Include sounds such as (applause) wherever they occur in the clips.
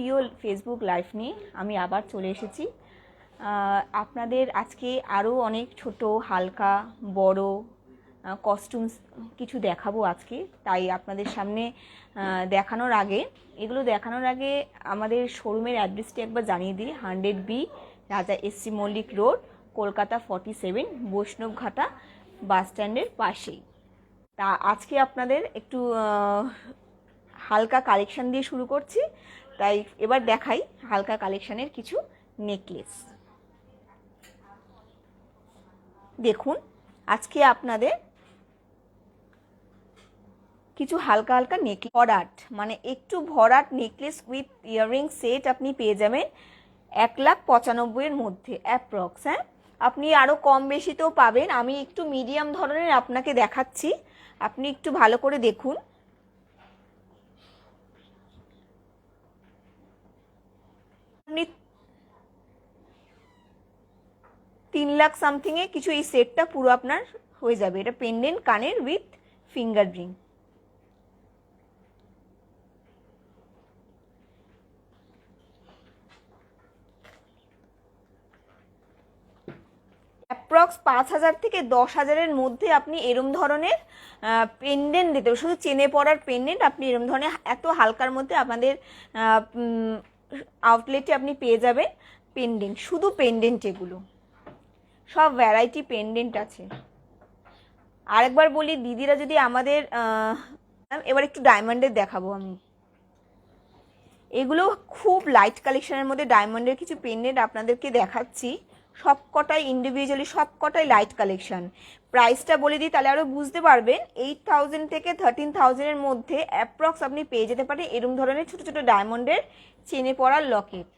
প্রিয় Facebook live নিয়ে আমি আবার চলে এসেছি। আপনাদের আজকে আরও অনেক ছোট, হালকা, বড় কস্টিউমস কিছু দেখাবো আজকে। তাই আপনাদের সামনে দেখানোর আগে, এগুলো দেখানোর আগে আমাদের শোরুমের অ্যাড্রেসটি একবার জানিয়ে দিই। Hundred B Raja SC Mallick road, Kolkata forty seven Baishnabghata bus স্ট্যান্ডের পাশেই। তা আজকে আপনাদের একটু হালকা কালেকশন দিয়ে শুরু করছি। তাই এবার দেখাই হালকা কালেকশনের কিছু নেকলেস। দেখুন, আজকে আপনাদের কিছু হালকা হালকা নেকলেস ভরাট মানে একটু ভরাট নেকলেস উইথ ইয়াররিং সেট আপনি পেয়ে যাবেন এক লাখ পঁচানব্বইয়ের মধ্যে, অ্যাপ্রক্স হ্যাঁ? আপনি আরও কম বেশিতেও পাবেন। আমি একটু মিডিয়াম ধরনের আপনাকে দেখাচ্ছি। আপনি একটু ভালো করে দেখুন আপনি তিন লাখ সামথিংয়ে কিছু এই সেটটা পুরো আপনার হয়ে যাবে। এটা পেন্ডেন্ট কানের উইথ ফিঙ্গার রিং অ্যাপ্রক্স পাঁচ হাজার থেকে দশ হাজারের মধ্যে আপনি এরম ধরনের পেন্ডেন্ট দিতে শুধু চেনে পড়ার পেন্ডেন্ট আপনি এরম ধরনের এত হালকার মধ্যে আমাদের আউটলেটে আপনি পেয়ে যাবেন পেন্ডেন্ট শুধু পেন্ডেন্ট এগুলো। সব ভ্যারাইটি পেন্ডেন্ট আছে। আরেকবার বলি, দিদিরা যদি আমাদের এবার একটু ডায়মন্ডের দেখাবো আমি। এগুলো খুব লাইট কালেকশনের মধ্যে ডায়মন্ডের কিছু পেন্ডেন্ট আপনাদেরকে দেখাচ্ছি। সব কটাই ইন্ডিভিজুয়ালি সব কটাই লাইট কালেকশন প্রাইসটা বলে দিই, তাহলে আরও বুঝতে পারবেন এইট থাউজেন্ড থেকে থার্টিন থাউজেন্ডের মধ্যে অ্যাপ্রক্স আপনি পেয়ে যেতে পারেন এরম ধরনের ছোটো ছোটো ডায়মন্ডের চেনে পড়ার লকেট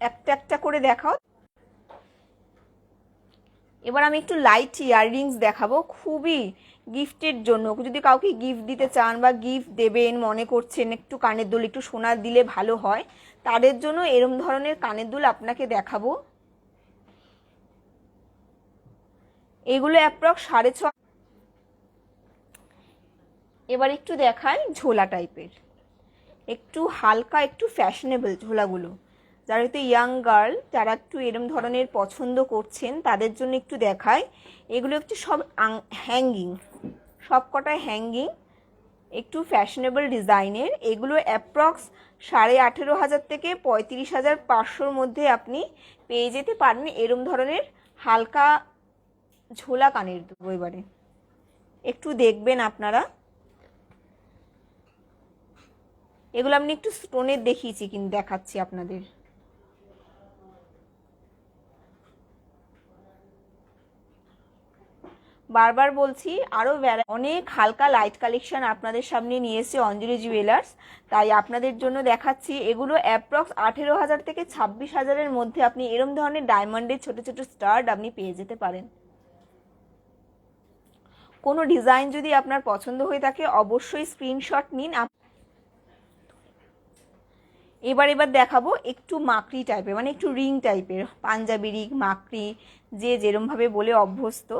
একটা একটা করে দেখাও। এবার আমি একটু লাইট ইয়াররিংস দেখাবো। খুবই গিফটের জন্য। যদি কাউকে গিফট দিতে চান বা গিফট দেবেন, মনে করছেন একটু কানের দুল, একটু সোনার দিলে ভালো হয়, তাদের জন্য এরম ধরনের কানের দুল আপনাকে দেখাবো। এগুলো অ্যাপ্রক্স সাড়ে ছ এবার একটু দেখাই ঝোলা টাইপের একটু হালকা, একটু ফ্যাশনেবল ঝোলাগুলো। যারা একটু ইয়াং গার্ল যারা একটু এরম ধরনের পছন্দ করছেন, তাদের জন্য একটু দেখায় এগুলো একটু সব হ্যাঙ্গিং সব কটায় হ্যাঙ্গিং একটু ফ্যাশনেবল ডিজাইনের এগুলো অ্যাপ্রক্স সাড়ে আঠেরো হাজার থেকে পঁয়ত্রিশ হাজার পাঁচশোর মধ্যে আপনি পেয়ে যেতে পারেন এরম ধরনের হালকা ঝোলা কানের দেবো এবারে। একটু দেখবেন আপনারা। এগুলো আমি একটু স্টোনের দেখিয়েছি, কিন্তু দেখাচ্ছি আপনাদের। বারবার বলছি আরও অনেক হালকা লাইট কালেকশন আপনাদের সামনে নিয়ে এসেছে অঞ্জলি জুয়েলার্স তাই আপনাদের জন্য দেখাচ্ছি, এগুলো অ্যাপ্রক্স আঠেরো হাজার থেকে ছাব্বিশ হাজারের মধ্যে আপনি এরম ধরনের ডায়মন্ডের ছোট ছোট স্টার্ট আপনি পেয়ে যেতে পারেন। কোনো ডিজাইন যদি আপনার পছন্দ হয়ে থাকে, অবশ্যই স্ক্রিনশট নিন। এবার এবার দেখাবো একটু মাকড়ি টাইপের মানে একটু রিং টাইপের পাঞ্জাবি রিং মাকড়ি, যে যেরমভাবে বলে অভ্যস্ত।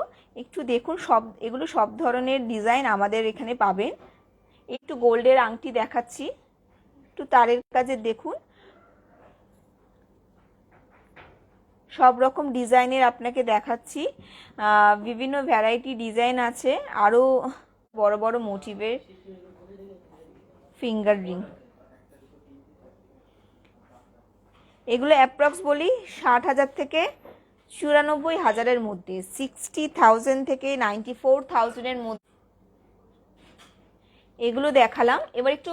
একটু দেখুন সব, এগুলো সব ধরনের ডিজাইন আমাদের এখানে পাবেন। একটু গোল্ডের আংটি দেখাচ্ছি, একটু তারের কাজে দেখুন। সব রকম ডিজাইনের আপনাকে দেখাচ্ছি। বিভিন্ন ভ্যারাইটি ডিজাইন আছে আরও বড় বড় মোটিভের ফিঙ্গার রিং এগুলো অ্যাপ্রক্স বলি ষাট হাজার থেকে চুরানব্বই হাজারের মধ্যে সিক্সটি থাউজেন্ড থেকে নাইনটি ফোর থাউজেন্ডের মধ্যে। এগুলো দেখালাম। এবার একটু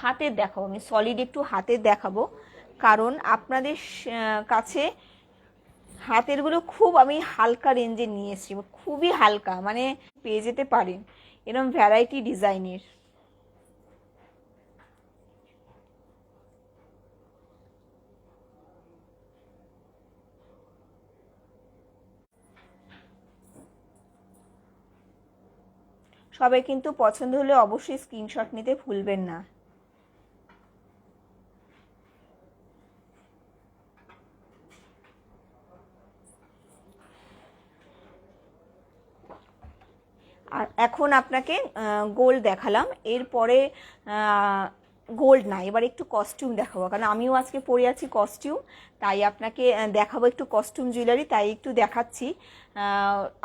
হাতের দেখাবো। আমি সলিড একটু হাতের দেখাবো। কারণ আপনাদের কাছে হাতেরগুলো খুব আমি হালকা রেঞ্জে নিয়ে এসেছি, খুবই হালকা মানে পেয়ে যেতে পারেন। এরকম ভ্যারাইটি ডিজাইনের সবাই কিন্তু পছন্দ হলে অবশ্যই স্ক্রিনশট নিতে ভুলবেন না। আর এখন আপনাকে গোল দেখালাম। এরপরে গোল্ড না, এবার একটু কস্টিউম দেখাবো, কারণ আমিও আজকে পরে আছি কস্টিউম তাই আপনাকে দেখাবো একটু কস্টিউম জুয়েলারি তাই একটু দেখাচ্ছি।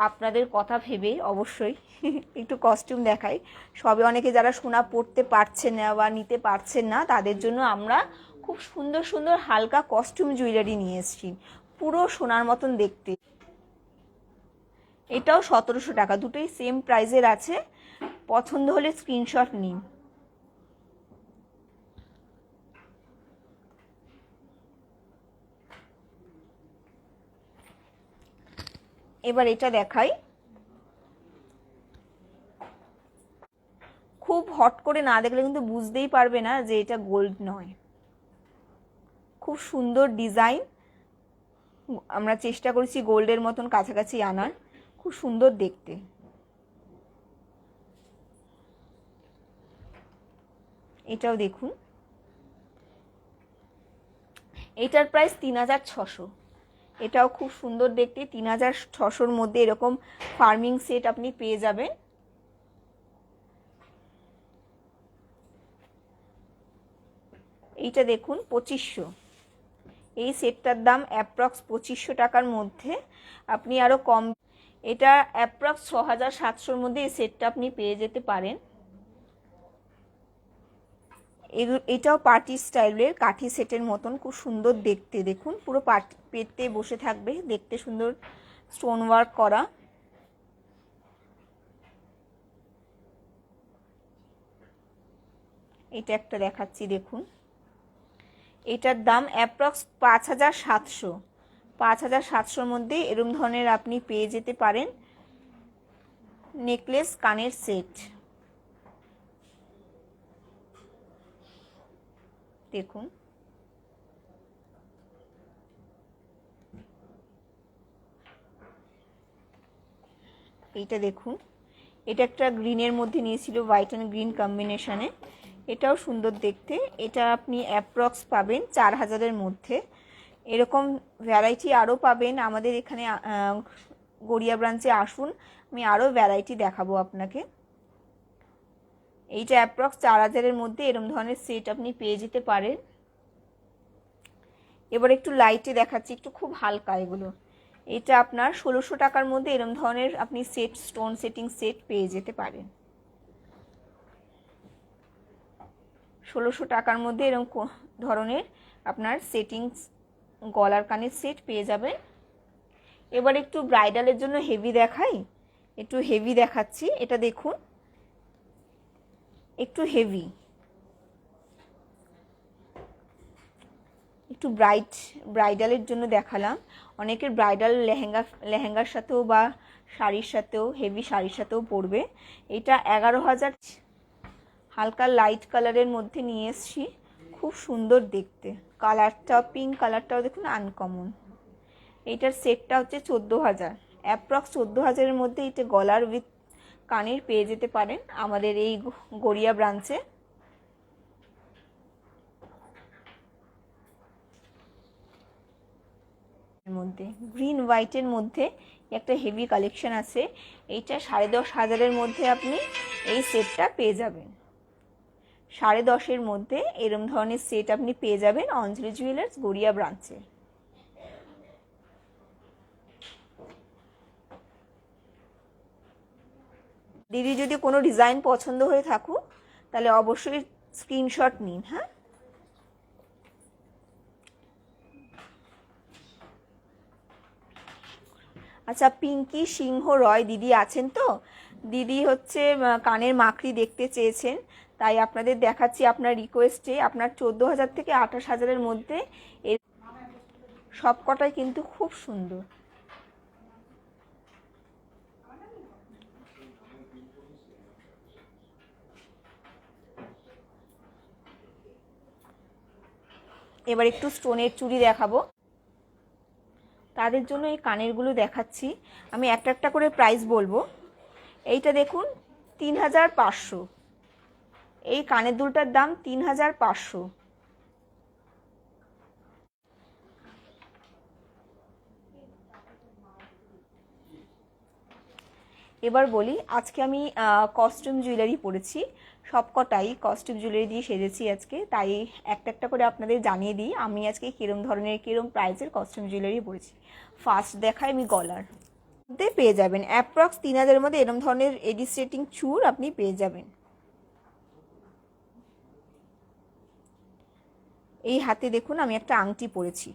আপনাদের কথা ভেবে অবশ্যই (laughs) একটু কস্টিউম দেখাই। সবে অনেকে যারা সোনা পড়তে পারছেন না বা নিতে পারছেন না, তাদের জন্য আমরা খুব সুন্দর সুন্দর হালকা কস্টিউম জুয়েলারি নিয়ে এসেছি, পুরো সোনার মতন দেখতে। এটাও সতেরোশো টাকা, দুটোই সেম প্রাইজের আছে। পছন্দ হলে স্ক্রিনশট নিন। এবার এটা দেখাই। খুব হট করে না দেখলে কিন্তু বুঝতেই পারবে না যে এটা গোল্ড নয়। খুব সুন্দর ডিজাইন। আমরা চেষ্টা করেছি গোল্ডের মতন কাছাকাছি আনার। খুব সুন্দর দেখতে। এটাও দেখুন। এটার প্রাইস তিন হাজার ছশো। এটাও খুব সুন্দর দেখতে। তিন হাজার ছশোর মধ্যে এরকম ফার্মিং সেট আপনি পেয়ে যাবেন। এইটা দেখুন, পঁচিশশো। এই সেটটার দাম অ্যাপ্রক্স পঁচিশশো টাকার মধ্যে। আপনি আরও কম এটা অ্যাপ্রক্স ছ হাজার সাতশোর মধ্যে এই সেটটা আপনি পেয়ে যেতে পারেন। এটাও পার্টি স্টাইলের কাঠি সেটের মতন, খুব সুন্দর দেখতে। দেখুন, পুরো পার্টি পেতে বসে থাকবে। দেখতে সুন্দর স্টোন ওয়ার্ক করা। এটা একটা দেখাচ্ছি, দেখুন। এটার দাম অ্যাপ্রক্স পাঁচ হাজার সাতশো। পাঁচ হাজার সাতশোর মধ্যে এরম ধরনের আপনি পেয়ে যেতে পারেন। নেকলেস কানের সেট দেখুন। এইটা দেখুন। এটা একটা গ্রিনের মধ্যে নিয়েছিল হোয়াইট অ্যান্ড গ্রিন কম্বিনেশনে এটাও সুন্দর দেখতে। এটা আপনি অ্যাপ্রক্স পাবেন চার হাজারের মধ্যে। এরকম ভ্যারাইটি আরও পাবেন। আমাদের এখানে গড়িয়া ব্রাঞ্চে আসুন। আমি আরও ভ্যারাইটি দেখাবো আপনাকে। এইটা অ্যাপ্রক্স চার হাজারের মধ্যে এরম ধরনের সেট আপনি পেয়ে যেতে পারেন। এবার একটু লাইটে দেখাচ্ছি, একটু খুব হালকা এগুলো। এটা আপনার ষোলোশো টাকার মধ্যে এরম ধরনের আপনি সেট স্টোন সেটিং সেট পেয়ে যেতে পারেন। ষোলোশো টাকার মধ্যে এরকম কো- ধরনের আপনার সেটিংস গলার কানের সেট পেয়ে যাবেন। এবার একটু ব্রাইডালের জন্য হেভি দেখাই। একটু হেভি দেখাচ্ছি, এটা দেখুন। একটু হেভি একটু ব্রাইড ব্রাইডালের জন্য দেখালাম। অনেকের ব্রাইডাল লেহেঙ্গা, লেহেঙ্গার সাথেও বা শাড়ির সাথেও হেভি শাড়ির সাথেও পরবে। এটা এগারো হাজার হালকা লাইট কালারের মধ্যে নিয়ে এসছি। খুব সুন্দর দেখতে। কালারটা পিঙ্ক কালারটাও দেখুন আনকমন এইটার সেটটা হচ্ছে চোদ্দ হাজার। অ্যাপ্রক্স চোদ্দ হাজারের মধ্যে এটা গলার উইথ কানের পেয়ে যেতে পারেন আমাদের এই গড়িয়া ব্রাঞ্চে। মধ্যে, গ্রিন হোয়াইটের মধ্যে একটা হেভি কালেকশন আছে। এইটা সাড়ে দশ হাজারের মধ্যে আপনি এই সেটটা পেয়ে যাবেন। সাড়ে দশের মধ্যে এরম ধরনের সেট আপনি পেয়ে যাবেন অঞ্জলি জুয়েলার্স গড়িয়া ব্রাঞ্চে। দিদি যদি কোনো ডিজাইন পছন্দ হয়ে থাকুক, তাহলে অবশ্যই স্ক্রিনশট নিন হ্যাঁ? আচ্ছা পিঙ্কি সিংহ রয় দিদি আছেন তো? দিদি হচ্ছে কানের মাকড়ি দেখতে চেয়েছেন, তাই আপনাদের দেখাচ্ছি আপনার রিকোয়েস্টে আপনার চোদ্দ হাজার থেকে আঠাশ হাজারের মধ্যে এর সব কটাই কিন্তু খুব সুন্দর। এবার একটু স্টোনের চুড়ি দেখাবো। তাদের জন্য এই কানেরগুলো দেখাচ্ছি। আমি একটা একটা করে প্রাইস বলব। এইটা দেখুন তিন হাজার পাঁচশো। এই কানের দুলটার দাম তিন হাজার পাঁচশো। এবার বলি, আজকে আমি কস্টিউম জুয়েলারি পরেছি। সবকটাই কস্টিউম জুয়েলারি দিয়ে সেজেছি আজকে। তাই একটা একটা করে আপনাদের জানিয়ে দিই, আমি আজকে কিরম ধরনের, কিরম প্রাইসের কস্টিউম জুয়েলারি পরেছি। ফার্স্ট দেখায় আমি গলার। মধ্যে পেয়ে যাবেন অ্যাপ্রক্স তিন হাজারের মধ্যে এরম ধরনের এডিস্টেটিং চুর আপনি পেয়ে যাবেন। এই হাতে দেখুন আমি একটা আংটি পরেছি।